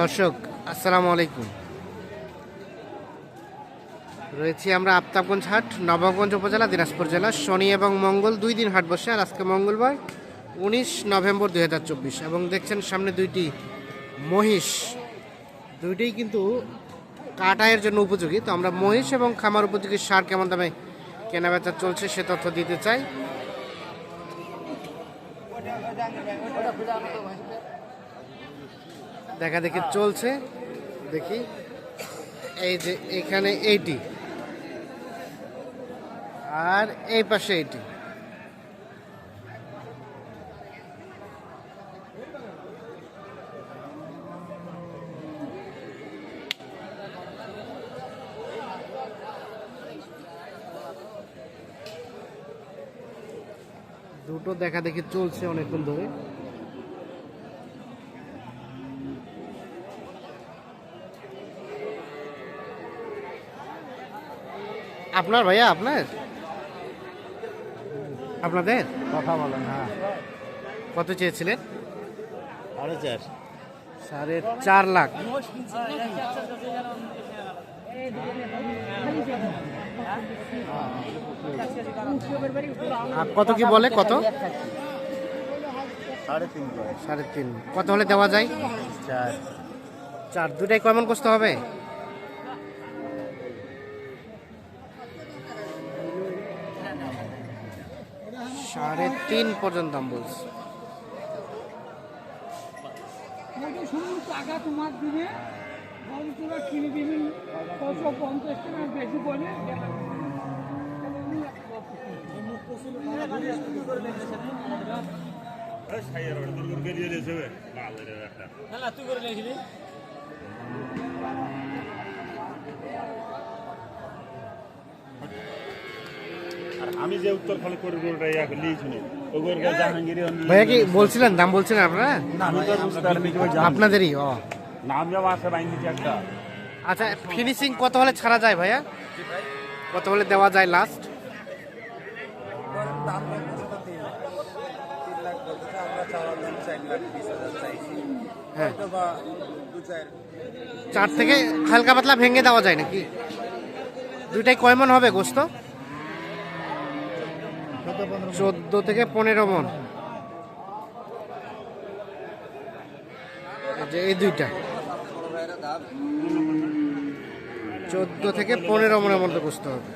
দর্শক, আসসালামু আলাইকুম। রয়েছি আমরা আফতাবগঞ্জ হাট নবগঞ্জ উপজেলা, দিনাজপুর জেলা, শনি এবং মঙ্গল দুই দিন হাট বসে, আর আজকে মঙ্গলবার উনিশ নভেম্বর দু হাজার চব্বিশ। এবং দেখছেন সামনে দুইটি মহিষ। দুইটাই কিন্তু কাটায়ের জন্য উপযোগী। তো আমরা মহিষ এবং খামার উপযোগী সার কেমন দামে কেনাবেচা চলছে সে তথ্য দিতে চাই। দেখা দেখি চলছে। দেখি। এই যে এখানে এইটি। আর এই পাশে এইটি। দুটো দেখা দেখি চলছে অনেকক্ষণ ধরে। আপনার ভাইয়া আপনার? আপনাদের? কথা বলেন হ্যাঁ। কত চেয়েছিলেন? আরে চার। সাড়ে চার লাখ। কত কি বলে কত? সাড়ে তিন সাড়ে তিন। কত হলে দেওয়া যায়? চার। চার। দুটাই কেমন করতে হবে? সাড়ে তিন পর্যন্ত দাম বলছে। টাকা তোমার দিবে। তোরা কিনে দিবি। ছশো পঞ্চাশ টাকা বেশি বলে আমি যে উত্তর গরুটা ইয়া লিয়েছি ওই গরুটা জাহাঙ্গীর ভাইয়া কি বলছিলেন? দাম বলছিলেন আপনারা? আমি তো বুঝতে পারিনি কি আপনাদেরই ও। নাম যাওয়া আছে বাইন্দি একটা। আচ্ছা ফিনিশিং কত হলে ছাড়া যায় ভাইয়া? কত হলে দেওয়া যায় লাস্ট হ্যাঁ। চার থেকে হালকা পাতলা ভেঙে দেওয়া যায় নাকি? দুইটাই কয় মন হবে গোস্ত? চোদ্দ থেকে পনেরো মন। এই দুইটা। চোদ্দ থেকে পনেরো মনের মধ্যে বুঝতে হবে।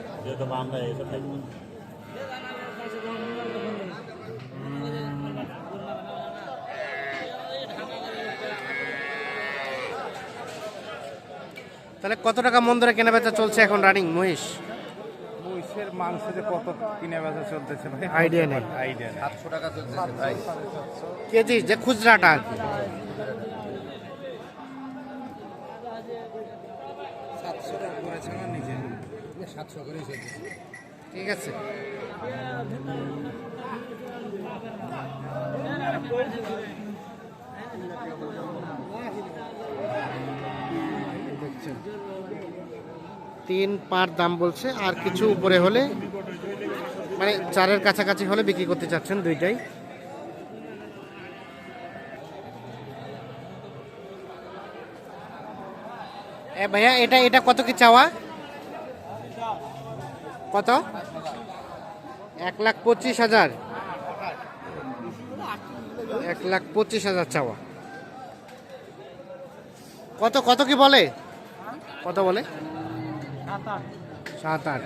তাহলে কত টাকা মন ধরে কেনা বেচা চলছে এখন রানিং, মহিষ? মাংস যে কত কিনে বেচা চলতেছে ভাই? আইডিয়া নেই। আইডিয়া সাতশো টাকা চলতেছে ভাই কেজি যে খুচরাটা আর কি। সাতশো টাকা করেছে আমার নিজে। সাতশো করে ঠিক আছে। দেখছেন। তিন পার দাম বলছে, আর কিছু উপরে হলে মানে চারের কাছাকাছি হলে বিক্রি করতে চাচ্ছেন দুইটাই। ভাইয়া, এটা এটা কত কি চাওয়া? কত? এক লাখ পঁচিশ হাজার। এক লাখ পঁচিশ হাজার চাওয়া। কত কত কি বলে? কত বলে? সাত আট।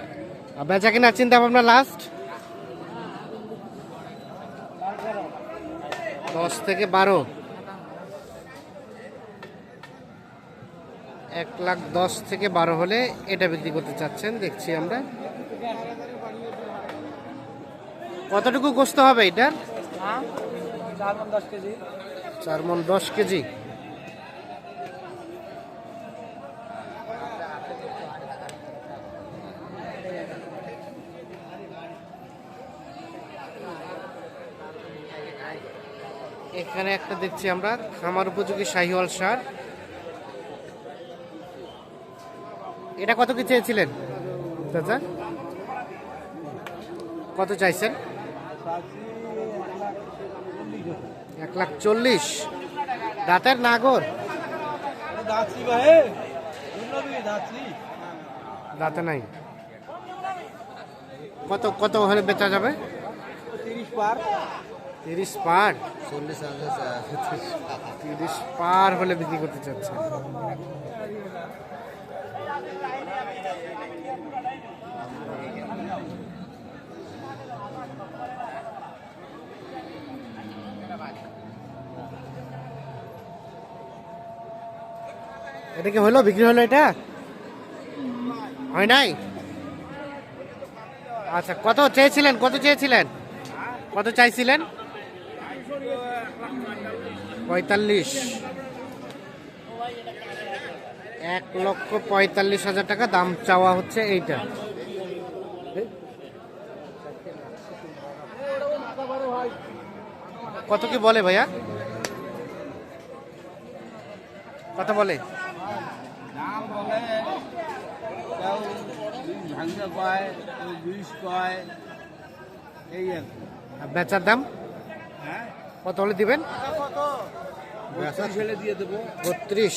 আর বেচা কিনা চিন্তা ভাবনা লাস্ট দশ থেকে বারো। এক লাখ দশ থেকে বারো হলে এটা বিক্রি করতে চাচ্ছেন দেখছি আমরা। কতটুকু গোস্ত হবে এটার? চার মন দশ কেজি চার মন দশ কেজি এখানে একটা দেখছি আমরা, খামার উপযোগী শাহিওয়াল সার। এটা কত কি চেয়েছিলেন, চাচা? কত চাইছেন? এক লাখ চল্লিশ। দাঁতের নাগর? দাঁতে নাই। কত কত হলে বেচা যাবে? তিরিশ পার। তিরিশ পার? তিরিশ পার হলে বিক্রি করতে চাচ্ছে এটা কি হলো? বিক্রি হলো এটা? হয় নাই? আচ্ছা কত চেয়েছিলেন? কত চেয়েছিলেন? কত চাইছিলেন? পঁয়তাল্লিশ। এক লক্ষ পঁয়তাল্লিশ হাজার টাকা দাম চাওয়া হচ্ছে এইটা। কত কি বলে ভাইয়া? কত বলে। বেচার দাম? হ্যাঁ? কত হলে দিবেন? দেবো। বত্রিশ।